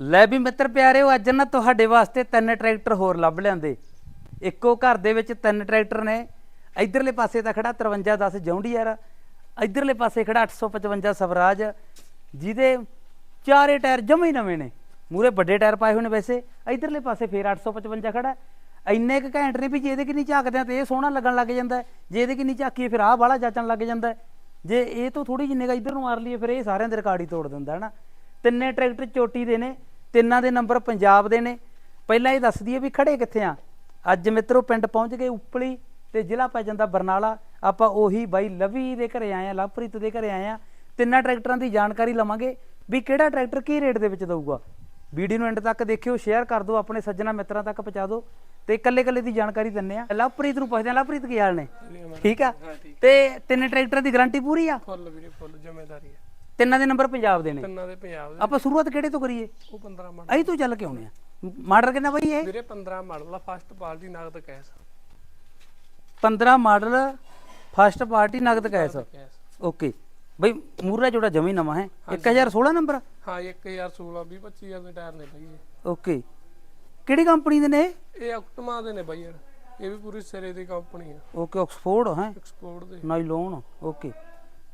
ਲੈ ਵੀ ਮਿੱਤਰ ਪਿਆਰਿਓ, ਅੱਜ ਨਾ ਤੁਹਾਡੇ ਵਾਸਤੇ ਤਿੰਨ ਟਰੈਕਟਰ ਹੋਰ ਲੱਭ ਲਿਆਂਦੇ। ਇੱਕੋ ਘਰ ਦੇ ਵਿੱਚ ਤਿੰਨ ਟਰੈਕਟਰ ਨੇ। ਇਧਰਲੇ ਪਾਸੇ ਤਾਂ ਖੜਾ 5310 ਯਾਰ। ਇਧਰਲੇ ਪਾਸੇ ਖੜਾ 855 ਸਵਰਾਜ, ਜਿਹਦੇ ਚਾਰੇ ਟਾਇਰ ਜਮੇ ਨਵੇਂ ਨੇ। ਮੂਰੇ ਵੱਡੇ ਟਾਇਰ ਪਾਏ ਹੋਏ ਨੇ ਵੈਸੇ। ਇਧਰਲੇ ਪਾਸੇ ਫੇਰ 855 ਖੜਾ। ਇੰਨੇ ਕੁ ਘੈਂਟ ਨੇ ਵੀ ਜੇ ਇਹਦੇ ਕਿ ਨਹੀਂ ਝਾਕਦੇ ਆ ਤੇ ਇਹ ਸੋਹਣਾ ਲੱਗਣ ਲੱਗ ਜਾਂਦਾ ਜੇ ਇਹਦੇ ਕਿ ਨਹੀਂ ਝਾਕੀਏ ਫਿਰ ਆਹ ਵਾਲਾ ਜਾਚਣ ਲੱਗ ਜਾਂਦਾ ਜੇ ਇਹ ਤੋਂ ਥੋੜੀ ਜਿੰਨੇ ਨਿਗਾਹ ਇਧਰ ਨੂੰ ਮਾਰ ਲਈਏ, ਫਿਰ ਇਹ ਸਾਰਿਆਂ ਦੇ ਰਿਕਾਰਡ ਹੀ ਤੋੜ ਦਿੰਦਾ ਹੈ ਨਾ। ਤਿੰਨੇ ਟਰੈਕਟਰ ਚੋਟੀ ਦੇ ਨੇ। ਤਿੰਨਾਂ ਦੇ ਨੰਬਰ ਪੰਜਾਬ ਦੇ ਨੇ। ਪਹਿਲਾਂ ਇਹ ਦੱਸ ਦਈਏ ਵੀ ਖੜੇ ਕਿੱਥੇ ਆ? ਅੱਜ ਮਿੱਤਰੋ ਪਿੰਡ ਪਹੁੰਚ ਗਏ ਉਪਲੀ ਤੇ ਜ਼ਿਲ੍ਹਾ ਪੈ ਜਾਂਦਾ ਬਰਨਾਲਾ। ਆਪਾਂ ਉਹੀ ਬਾਈ ਲਵੀ ਦੇ ਘਰੇ ਆਏ ਆ ਲਵਪ੍ਰੀਤ ਦੇ ਘਰੇ ਆਏ ਆ। ਤਿੰਨਾਂ ਟਰੈਕਟਰਾਂ ਦੀ ਜਾਣਕਾਰੀ ਲਵਾਂਗੇ ਵੀ ਕਿਹੜਾ ਟਰੈਕਟਰ ਕੀ ਰੇਟ ਦੇ ਵਿੱਚ ਦਊਗਾ। ਵੀਡੀਓ ਨੂੰ ਐਂਡ ਤੱਕ ਦੇਖਿਓ ਸ਼ੇਅਰ ਕਰ ਦਿਓ ਆਪਣੇ ਸੱਜਣਾ ਮਿੱਤਰਾਂ ਤੱਕ ਪਹੁੰਚਾ ਦਿਓ ਤੇ ਇਕੱਲੇ ਇਕੱਲੇ ਦੀ ਜਾਣਕਾਰੀ ਦਿੰਨੇ ਆ। ਲਵਪ੍ਰੀਤ ਨੂੰ ਪੁੱਛਦੇ ਆ ਲਵਪ੍ਰੀਤ ਕੀ ਹਾਲ ਨੇ? ਠੀਕ ਆ। ਤੇ ਤਿੰਨ ਟਰੈਕਟਰ ਦੀ ਗਾਰੰਟੀ ਪੂਰੀ ਆ? ਫੁੱਲ ਵੀਰੇ ਫੁੱਲ ਜ਼ਿੰਮੇਵਾਰੀ ਹੈ ਤਿੰਨਾਂ ਦੇ ਨੰਬਰ ਪੰਜਾਬ ਦੇ ਨੇ। ਤਿੰਨਾਂ ਦੇ ਪੰਜਾਬ ਦੇ ਆਪਾਂ ਸ਼ੁਰੂਆਤ ਕਿਹੜੇ ਤੋਂ ਕਰੀਏ? ਉਹ 15 ਮਾਡਲ। ਅਹੀਂ ਤੋਂ ਚੱਲ ਕੇ ਆਉਣੇ ਆ। ਮਾਡਲ ਕਿੰਨਾ ਬਈ ਇਹ? ਵੀਰੇ 15 ਮਾਡਲ ਆ ਫਸਟ ਪਾਰਟੀ ਨਗਦ ਕੈਸ਼। 15 ਮਾਡਲ ਫਸਟ ਪਾਰਟੀ ਨਗਦ ਕੈਸ਼। ਕੈਸ਼। ਓਕੇ। ਬਈ ਮੂਰਲਾ ਜੋੜਾ ਜਮੀ ਨਵਾਂ ਹੈ। 1016 ਨੰਬਰ? ਹਾਂ 1016 20 25000 ਦੇ ਟਾਇਰ ਨੇ ਬਾਈ ਇਹ। ਓਕੇ। ਕਿਹੜੀ ਕੰਪਨੀ ਦੇ ਨੇ ਇਹ? ਇਹ ਦੇ ਨੇ ਬਾਈ ਯਾਰ। ਇਹ ਵੀ ਪੂਰੀ ਸਿਰੇ ਦੀ ਕੰਪਨੀ ਆ। ਓਕੇ ਆਕਸਫੋਰਡ ਹੈ। ਐਕਸਪੋਰਟ ਦੇ। Nylon okay.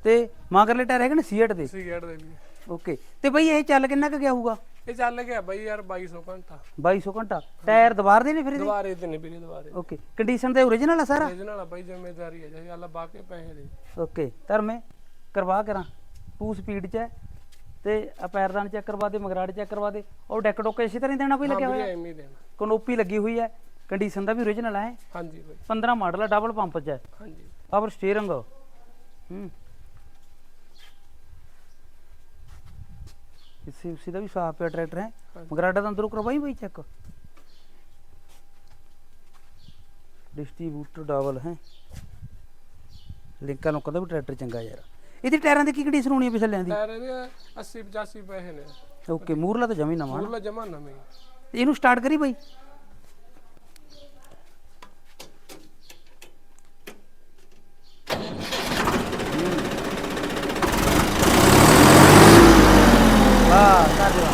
ਤੇ ਮਾਗਰਲੇ ਟਾਇਰ ਹੈਗੇ ਨੇ ਸੀਟ ਦੇ? ਸੀਗੇਟ ਦੇ ਵੀ। ਓਕੇ। ਤੇ ਬਈ ਇਹ ਚੱਲ ਕਿੰਨਾ ਕੁ ਗਿਆ ਹੋਊਗਾ? ਇਹ ਚੱਲ ਗਿਆ ਬਾਈ ਯਾਰ 2200 ਘੰਟਾ। 2200 ਘੰਟਾ। ਟਾਇਰ ਦੁਬਾਰ ਦੇ ਨੇ ਫਿਰ ਇਹਦੇ? ਦੁਬਾਰੇ ਤੇ ਨੇ ਵੀਰੇ ਦੁਬਾਰੇ। ਓਕੇ। ਕੰਡੀਸ਼ਨ ਤੇ ਓਰੀਜਨਲ ਆ ਸਾਰਾ? ਇਹਦੇ ਨਾਲ ਬਾਈ ਜ਼ਿੰਮੇਵਾਰੀ ਹੈ ਜੇ ਅੱਲਾ ਬਾਕੇ ਪੈਸੇ ਦੇ। ਓਕੇ। ਧਰਮੇ ਕਰਵਾ ਕਰਾਂ। ਟੂ ਸਪੀਡ ਚ ਹੈ ਤੇ ਆ ਪੈਰਦਾਨ ਚੈੱਕ ਕਰਵਾ ਦੇ ਮਗਰਾੜ ਚੈੱਕ ਕਰਵਾ ਦੇ। ਉਹ ਡੈਕ ਡੋਕ ਇਸੇ ਤਰ੍ਹਾਂ ਹੀ ਦੇਣਾ ਵੀ ਲੱਗਿਆ ਵੀਰੇ ਹੋਇਆ? ਐਵੇਂ ਹੀ ਦੇਣਾ। ਕਨੋਪੀ ਲੱਗੀ ਹੋਈ ਹੈ। ਕੰਡੀਸ਼ਨ ਦਾ ਵੀ ਓਰੀਜਨਲ ਹੈ ਹਾਂਜੀ ਬਾਈ। 15 ਮਾਡਲ ਹੈ ਡਬਲ ਪੰਪ ਚ ਹੈ। ਹਾਂਜੀ। ਪਾਵਰ ਸਟੀਅਰਿੰਗ ਹੂੰ। ਇਸੇ ਉਸੇ ਦਾ ਵੀ ਸਾਫ਼ ਪਿਆ ਟਰੈਕਟਰ ਹੈ। ਹਾਂਜੀ। ਮਗਰਾਡਾ ਦਾ ਅੰਦਰੋਂ ਕਰਵਾਈ ਬਈ ਚੈੱਕ ਡਿਸਟ੍ਰੀਬਿਊਟਰ ਡਬਲ ਹੈ। ਲਿੰਕਾਂ ਨੂੰ ਕਦਾ ਵੀ ਟਰੈਕਟਰ ਚੰਗਾ ਯਾਰ। ਇਹਦੀ ਟਾਇਰਾਂ ਦੀ ਕੀ ਕੰਡੀਸ਼ਨ ਹੋਣੀ ਹੈ ਪਿਛਲਿਆਂ ਦੀ? ਟਾਇਰ ਇਹਦੇ 80 85 ਪੈਸੇ ਨੇ। ਓਕੇ ਮੂਰਲਾ ਤਾਂ ਜਮੀ ਨਵਾਂ। ਪੂਰਾ ਜਮਾ ਨਵੇਂ। ਇਹਨੂੰ ਸਟਾਰਟ ਕਰੀ ਬਈ ਵਾਹ ਕਰ ਦਿਓ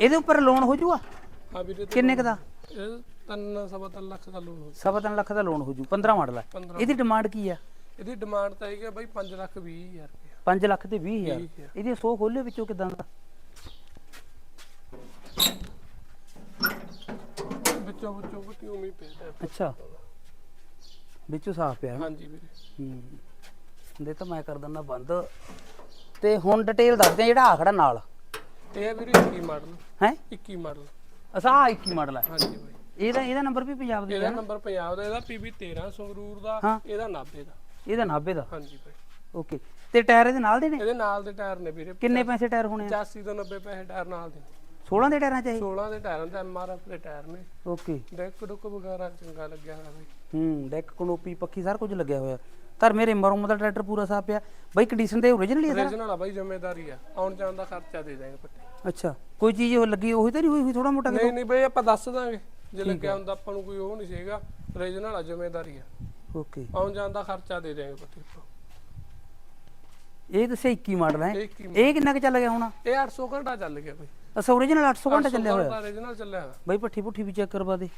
ਇਹਦੇ ਉੱਪਰ ਲੋਨ ਹੋ ਜੂਗਾ? ਹਾਂ ਵੀਰੇ ਤੇ ਕਿੰਨੇ ਕ ਦਾ? ਇਹ ਤਿੰਨ ਸਵਾ ਤਿੰਨ ਲੱਖ ਦਾ ਲੋਨ ਹੋ ਸਵਾ ਤਿੰਨ ਲੱਖ ਦਾ ਲੋਨ ਹੋ ਜੂ। 15 ਮਾਡਲ ਹੈ 15 ਇਹਦੀ ਡਿਮਾਂਡ ਕੀ ਆ? ਇਹਦੀ ਡਿਮਾਂਡ ਤਾਂ ਹੈਗੀ ਆ ਬਾਈ 5 ਲੱਖ 20 ਹਜ਼ਾਰ ਰੁਪਏ 5 ਲੱਖ ਤੇ 20 ਹਜ਼ਾਰ। ਇਹਦੀ ਸੋ ਖੋਲੇ ਵਿੱਚੋਂ ਕਿਦਾਂ ਦਾ? ਵਿੱਚੋਂ ਵਿੱਚੋਂ ਉਮੀ। ਅੱਛਾ। ਵਿੱਚੋਂ ਸਾਫ਼ ਪਿਆ ਹਾਂਜੀ ਵੀਰੇ। ਹੂੰ। ਦੇ ਤਾਂ ਮੈਂ ਕਰ ਦਿੰਦਾ ਬੰਦ। ਤੇ ਹੁਣ ਡਿਟੇਲ ਦੱਸਦੇ ਆ ਜਿਹੜਾ ਆ ਖੜਾ ਨਾਲ। ਇਹ ਆ ਵੀਰੇ 21 ਮਾਡਲ। ਹੈ? 21 ਮਾਡਲ। ਅਸਾ ਆਹ 21 ਮਾਡਲ ਹੈ ਹਾਂਜੀ ਬਾਈ। ਇਹਦਾ ਇਹਦਾ ਨੰਬਰ ਵੀ ਪੰਜਾਬ ਦੇ ਇਹਦਾ ਨੰਬਰ ਪੰਜਾਬ ਦਾ ਇਹਦਾ PB 13 ਸੰਗਰੂਰ ਦਾ ਹਾਂ। ਇਹਦਾ 90 ਦਾ। ਇਹਦਾ 90 ਦਾ? ਹਾਂਜੀ ਬਾਈ। ਓਕੇ। ਤੇ ਟਾਇਰ ਇਹਦੇ ਨਾਲ ਦੇ ਨੇ? ਇਹਦੇ ਨਾਲ ਦੇ ਟਾਇਰ ਨੇ ਵੀਰੇ। ਕਿੰਨੇ ਪੈਸੇ ਟਾਇਰ ਹੋਣੇ ਆ? 85 ਤੋਂ 90 ਪੈਸੇ ਟਾਇਰ ਨਾਲ ਦੇ। ਨੇ 16 ਦੇ ਟਾਇਰਾਂ ਚਾਹੀ 16 ਦੇ ਟਾਇਰਾਂ ਤੇ MRF ਦੇ ਟਾਇਰ ਨੇ। ਓਕੇ। ਡੈਕ ਡੁੱਕ ਵਗੈਰਾ ਚੰਗਾ ਲੱਗਿਆ ਹੋਇਆ ਬਾਈ। ਹੂੰ ਡੈਕ ਕਨੋਪੀ ਪੱਖੀ ਸਾਰਾ ਕੁਝ ਲੱਗਿਆ ਹੋਇਆ। ਧਰ ਮੇਰੇ ਮਰਮ ਦਾ ਟਰੈਕਟਰ ਪੂਰਾ ਸਾਫ਼ ਪਿਆ। ਬਾਈ ਕੰਡੀਸ਼ਨ ਤੇ ਓਰੀਜਨਲ ਹੀ ਆ ਸਾਰਾ? ਓਰੀਜਨਲ ਆ ਬਾਈ ਜ਼ਿੰਮੇਵਾਰੀ ਆ। ਆਉਣ ਜਾਣ ਦਾ ਖਰਚਾ ਦੇ ਦਾਂਗੇ ਪੱਟੇ ਅੱਛਾ ਕੋਈ ਚੀਜ਼ ਉਹ ਲੱਗੀ ਉਹੀ ਤਾਂ ਨਹੀਂ ਹੋਈ ਹੋਈ ਥੋੜਾ ਮੋਟਾ ਨਹੀਂ ਨਹੀਂ ਬਈ ਆਪਾਂ ਦੱਸ ਦਾਂਗੇ। ਜੇ ਲੱਗਿਆ ਹੁੰਦਾ ਆਪਾਂ ਨੂੰ ਕੋਈ ਉਹ ਨਹੀਂ ਸੀਗਾ ਓਰੀਜਨਲ ਆ ਜ਼ਿੰਮੇਵਾਰੀ ਆ। ਓਕੇ। ਆਉਣ ਜਾਣ ਦਾ ਖਰਚਾ ਦੇ ਦੇਂਗੇ ਪੱਟੇ ਇਹ ਦੱਸਿਆ 21 ਮਾਡਲ ਹੈ। ਇਹ ਕਿੰਨਾ ਕੁ ਚੱਲ ਗਿਆ ਹੁਣ? ਇਹ 800 ਘੰਟਾ ਚੱਲ ਗਿਆ ਬਈ। ਅਸਾ ਓਰੀਜਨਲ 800 ਘੰਟਾ ਚੱਲਿਆ ਹੋਇਆ? ਓਰੀਜਨਲ ਚੱਲਿਆ ਹੋਇਆ। ਬਾਈ ਪੱਠੀ ਪੁੱਠੀ ਵੀ ਚੈੱਕ ਕਰਵਾ ਦੇ।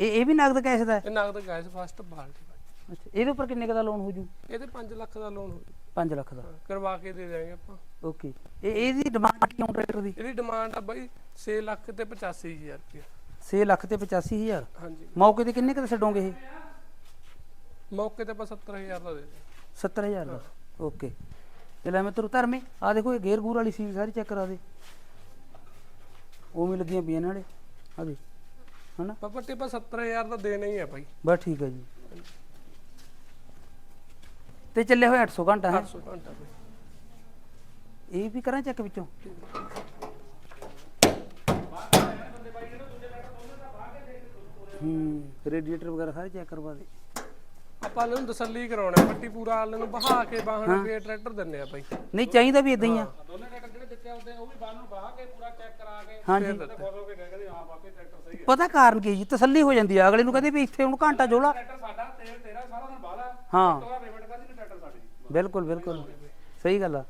ਇਹ ਇਹ ਵੀ ਨਗਦ ਕੈਸ਼ ਦਾ ਹੈ? ਇਹ ਨਗਦ ਗੈਸ ਫਸਟ ਬਾਲਟੀ ਅੱਛਾ ਇਹਦੇ ਉੱਪਰ ਕਿੰਨੇ ਦਾ ਲੋਨ ਹੋ ਜੂ? ਇਹਦੇ 5 ਲੱਖ ਦਾ ਲੋਨ 5 ਲੱਖ ਦਾ। ਕਰਵਾ ਕੇ ਦੇ ਦੇਂਗੇ ਆਪਾਂ। ਓਕੇ ਇਹ ਇਹਦੀ ਡਿਮਾਂਡ ਕਿਉਂ ਟਰੈਕਟਰ ਦੀ? ਇਹਦੀ ਡਿਮਾਂਡ ਆ ਬਾਈ 6 ਲੱਖ ਤੇ 85000 ਰੁਪਏ 6 ਲੱਖ ਤੇ 85000 ਹਾਂਜੀ। ਮੌਕੇ ਤੇ ਕਿੰਨੇ ਕੁ ਦਾ ਛੱਡੋਗੇ ਇਹ? ਮੌਕੇ ਤੇ ਆਪਾਂ 70000 ਦਾ ਦੇ ਦੇ 70000 ਦਾ? ਓਕੇ ਤੇ ਲੈ ਮੈਂ ਤੇਰੇ ਧਰਮੇ ਆ ਦੇਖੋ ਇਹ ਗੇਅਰ ਗੂਰ ਵਾਲੀ ਸੀਲ ਸਾਰੀ ਚੈੱਕ ਕਰਾ ਦੇ। ਉਵੇਂ ਲੱਗੀਆਂ ਪਈਆਂ ਨਾਲੇ। ਆ ਦੇ ਹਨਾ? ਪਾਪਾ ਟਿਪਾ 70000 ਦਾ ਦੇਣਾ ਹੀ ਆ ਬਾਈ। ਬਸ ਠੀਕ ਹੈ ਜੀ। ਤੇ ਚੱਲੇ ਹੋਏ 800 ਘੰਟਾ ਹੈ। 800 ਘੰਟਾ ਇਹ ਵੀ ਕਰਾਂ ਚੈੱਕ ਵਿੱਚੋਂ? ਹੂੰ ਰੇਡੀਏਟਰ ਵਗੈਰਾ ਸਾਰੇ ਚੈੱਕ ਕਰਵਾ ਦੇ। ਆਪਾਂ ਇਹਨੂੰ ਤਸੱਲੀ ਕਰਾਉਣਾ ਪੱਟੀ ਪੂਰਾ ਆਲੇ ਨੂੰ ਬਹਾ ਕੇ ਬਾਹਣ ਫੇਰ ਟਰੈਕਟਰ ਦਿੰਨੇ ਆ ਬਾਈ। ਨਹੀਂ ਚਾਹੀਦਾ ਵੀ ਇਦਾਂ ਹੀ ਆ। ਦੋਨੇ ਟਰੈਕਟਰ ਜਿਹੜੇ ਦਿੱਤੇ ਹੁੰਦੇ ਉਹ ਵੀ ਬਾਹਣ ਨੂੰ ਬਹਾ ਕੇ ਪੂਰਾ ਚੈੱਕ ਕਰਾ ਕੇ ਹਾਂਜੀ। ਖੁਸ਼ ਹੋ ਕੇ ਕਹਿੰਦੇ ਹਾਂ। ਵਾਕਈ ਟਰੈਕਟਰ ਸਹੀ ਪਤਾ ਕਾਰਨ ਕੀ ਜੀ? ਤਸੱਲੀ ਹੋ ਜਾਂਦੀ ਆ। ਅਗਲੇ ਨੂੰ ਕਹਿੰਦੇ ਵੀ ਇੱਥੇ ਹੁਣ ਘੰਟਾ ਜੋਲਾ। ਟਰੈਕਟਰ ਸਾਡਾ ਤੇਲ ਤੇਰਾ ਸਾਰਾ ਦਿਨ ਬਾਹਲਾ ਹਾਂ। ਉਹਦਾ ਪੇਮੈਂਟ ਕਰਦੀ ਨੇ ਟਰੈਕਟਰ ਸਾਡੀ। ਬਿਲਕੁਲ ਬਿਲਕੁਲ। ਸਹੀ ਗੱਲ ਆ।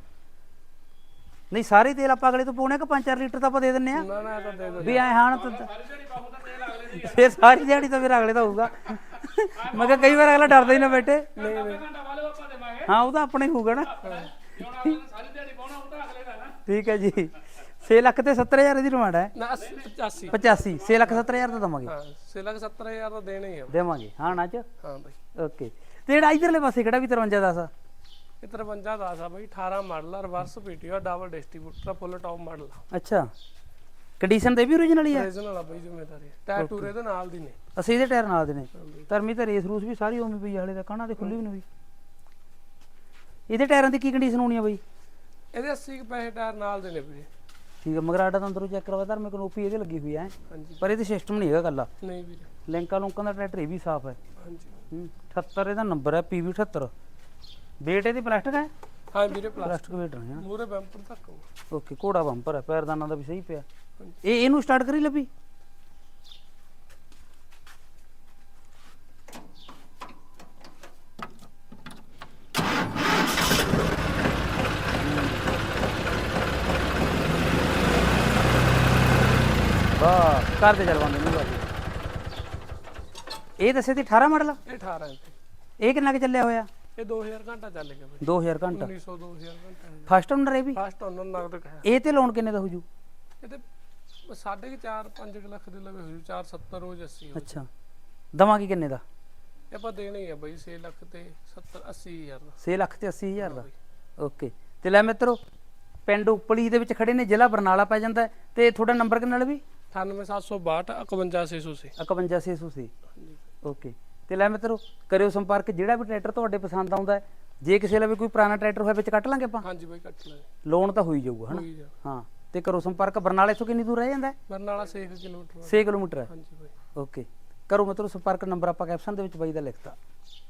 ਨਹੀਂ ਸਾਰੇ ਤੇਲ ਆਪਾਂ ਅਗਲੇ ਤੋਂ ਪਾਉਣੇ ਕਿ 5-4 ਲੀਟਰ ਤਾਂ ਆਪਾਂ ਦੇ ਦਿੰਨੇ ਆ। ਨਾ ਨਾ ਇਹ ਤਾਂ ਦੇ ਦੋ ਵੀ ਐ ਹਾਣ ਤਾਂ ਫੇਰ ਸਾਰੀ ਦਿਹਾੜੀ ਤਾਂ ਫਿਰ ਅਗਲੇ ਦਾ ਹੋਊਗਾ। ਮੈਂ ਕਿਹਾ ਕਈ ਵਾਰ ਅਗਲਾ ਡਰਦਾ ਹੀ ਨਾ ਬੈਠੇ। ਨਹੀਂ ਨਹੀਂ। ਹਾਂ ਉਹ ਤਾਂ ਆਪਣੇ ਹੀ ਹੋਊਗਾ ਨਾ। ਠੀਕ ਹੈ ਜੀ। 6 ਲੱਖ ਤੇ 70000 ਦੀ ਡਿਮਾਂਡ ਹੈ। ਨਾ 85 85 6 ਲੱਖ 70000 ਦਾ ਦਵਾਂਗੇ। ਹਾਂ 6 ਲੱਖ 70000 ਦਾ ਦੇਣਾ ਹੀ ਆ। ਦੇਵਾਂਗੇ। ਹਾਂ ਨਾ ਚ? ਹਾਂ ਬਾਈ। ਓਕੇ। ਤੇ ਜਿਹੜਾ ਇਧਰਲੇ ਪਾਸੇ ਕਿਹੜਾ ਵੀ 53 ਦਾ ਸਾ? ਇਹ 53 ਦਾ ਆ ਬਾਈ 18 ਮਾਡਲ ਆ reverse PTO double distributor double top model ਆ। ਅੱਛਾ। ਕੰਡੀਸ਼ਨ ਤੇ ਵੀ origignal ਹੀ ਹੈ ਰੀਜਨਲ ਆ ਬਾਈ ਜ਼ਿੰਮੇਦਾਰੀ ਟਾਇਰ ਟੂਰੇ ਦੇ ਨਾਲ ਦੀ ਨੇ। ਅਸੀਂ ਇਹਦੇ ਟਾਇਰ ਨਾਲ ਦੇ ਨੇ। ਧਰਮੀ ਤੇ ਰੇਸ ਰੂਸ ਵੀ ਸਾਰੀ ਉਵੇਂ ਪਈ ਆ ਹਲੇ ਤਾਂ ਕਾਣਾ ਤੇ ਖੁੱਲੀ ਵੀ ਨਹੀਂ ਹੋਈ। ਇਹਦੇ ਟਾਇਰਾਂ ਦੀ ਕੀ ਕੰਡੀਸ਼ਨ ਹੋਣੀ ਆ ਬਈ? ਇਹਦੇ 80 ਕੁ ਪੈਸੇ ਟਾਇਰ ਨਾਲ ਦੇ ਨੇ ਵੀਰੇ। ਠੀਕ ਹੈ ਮਗਰਾਡਾ ਤਾਂ ਅੰਦਰੋਂ ਚੈੱਕ ਕਰਵਾ ਧਰਮੇ ਕਨੋਪੀ ਇਹਦੇ ਲੱਗੀ ਹੋਈ ਹਾਂਜੀ। ਪਰ ਇਹਦੇ ਸਿਸਟਮ ਨਹੀਂ ਹੈਗਾ ਗੱਲਾ ਨਹੀਂ ਵੀਰੇ। ਲਿੰਕਾਂ ਲੁੰਕਾਂ ਦਾ ਟਰੈਕਟਰ ਇਹ ਵੀ ਸਾਫ਼ ਹੈ। ਹਾਂਜੀ। ਹੂੰ 78 ਇਹਦਾ ਨੰਬਰ ਹੈ PV 78 ਵੇਟ ਇਹਦੀ ਪਲਾਸਟਿਕ ਹੈ? ਹਾਂ ਵੀਰੇ ਪਲਾਸ ਪਲਾਸਟਿਕ ਵੇਟ ਨਹੀਂ ਹੈ ਮੂਰੇ ਬੈਂਪਰ ਤੱਕ ਹੋਊ। ਓਕੇ ਘੋੜਾ ਬੰਪਰ ਹੈ ਪੈਰਦਾਨਾਂ ਦਾ ਵੀ ਸਹੀ ਪਿਆ। ਇਹ ਇਹਨੂੰ ਸਟਾਰਟ ਕਰੀ ਲੱਭੀ? ਵਾਹ ਕਰ ਦੇ ਚਲਵਾਂਦੇ ਨਹੀਂ ਬਾਜੀ ਇਹ ਦੱਸੇ ਦੀ 18 ਮਾਡਲ? ਇਹ 18 ਇੰਚ ਇਹ ਕਿੰਨਾ ਕੁ ਚੱਲਿਆ ਹੋਇਆ? ਇਹ 2000 ਘੰਟਾ ਚੱਲ ਗਿਆ ਬਾਈ। 2000 ਘੰਟਾ? 1900 2000 ਘੰਟਾ। ਫਸਟ ਓਨਰ ਇਹ ਵੀ? ਫਸਟ ਉਹਨਾਂ ਨਗਦ ਹੈ ਇਹ ਤੇ ਲੋਨ ਕਿੰਨੇ ਦਾ ਹੋ ਜੂ ਇਹ ਤੇ ਸਾਢੇ ਕੁ ਚਾਰ 5 ਲੱਖ ਦੇ ਲਵੇ ਹੋ ਜੂ 470 ਰੋਜ਼ 80 ਹੋ ਅੱਛਾ। ਦਵਾਂਗੇ ਕਿੰਨੇ ਦਾ? ਇਹ ਆਪਾਂ ਦੇਣੇ ਹੀ ਆ ਬਾਈ 6 ਲੱਖ ਤੇ 70 80 ਹਜ਼ਾਰ ਦਾ। 6 ਲੱਖ ਤੇ 80000 ਦਾ? ਓਕੇ। ਤੇ ਲੈ ਮਿੱਤਰੋ ਪਿੰਡ ਉਪਲੀ ਦੇ ਵਿੱਚ ਖੜੇ ਨੇ ਜ਼ਿਲ੍ਹਾ ਬਰਨਾਲਾ ਪੈ ਜਾਂਦਾ। ਤੇ ਤੁਹਾਡਾ ਨੰਬਰ ਕਿੰਨਾ ਲਵੀ 98762 51600 51600 ਸੀ ਓਕੇ। ਤੇ ਲੈ ਮਿੱਤਰੋ ਕਰਿਓ ਸੰਪਰਕ ਜਿਹੜਾ ਵੀ ਟਰੈਕਟਰ ਤੁਹਾਡੇ ਪਸੰਦ ਆਉਂਦਾ ਹੈ ਜੇ ਕਿਸੇ ਲਈ ਕੋਈ ਪੁਰਾਣਾ ਟਰੈਕਟਰ ਹੋਇਆ ਵਿੱਚ ਕੱਟ ਲਾਂਗੇ ਆਪਾਂ? ਹਾਂਜੀ ਬਾਈ ਕੱਟ ਲੈ ਲੋਨ ਤਾਂ ਹੋਈ ਜਾਊਗਾ ਹਨਾ? ਹੋਈ ਜਾ ਹਾਂ ਤੇ ਕਰੋ ਸੰਪਰਕ ਬਰਨਾਲੇ ਤੋਂ ਕਿੰਨੀ ਦੂਰ ਰਹਿ ਜਾਂਦਾ ਹੈ? ਬਰਨਾਲਾ 6 ਕਿਲੋਮੀਟਰ। 6 ਕਿਲੋਮੀਟਰ ਹੈ। ਹਾਂਜੀ ਬਾਈ। ਓਕੇ। ਕਰੋ ਮਿੱਤਰੋ ਸੰਪਰਕ ਨੰਬਰ ਆਪਾਂ ਕੈਪਸ਼ਨ ਦੇ ਵਿੱਚ ਬਾਈ ਦਾ ਲਿਖਤਾ।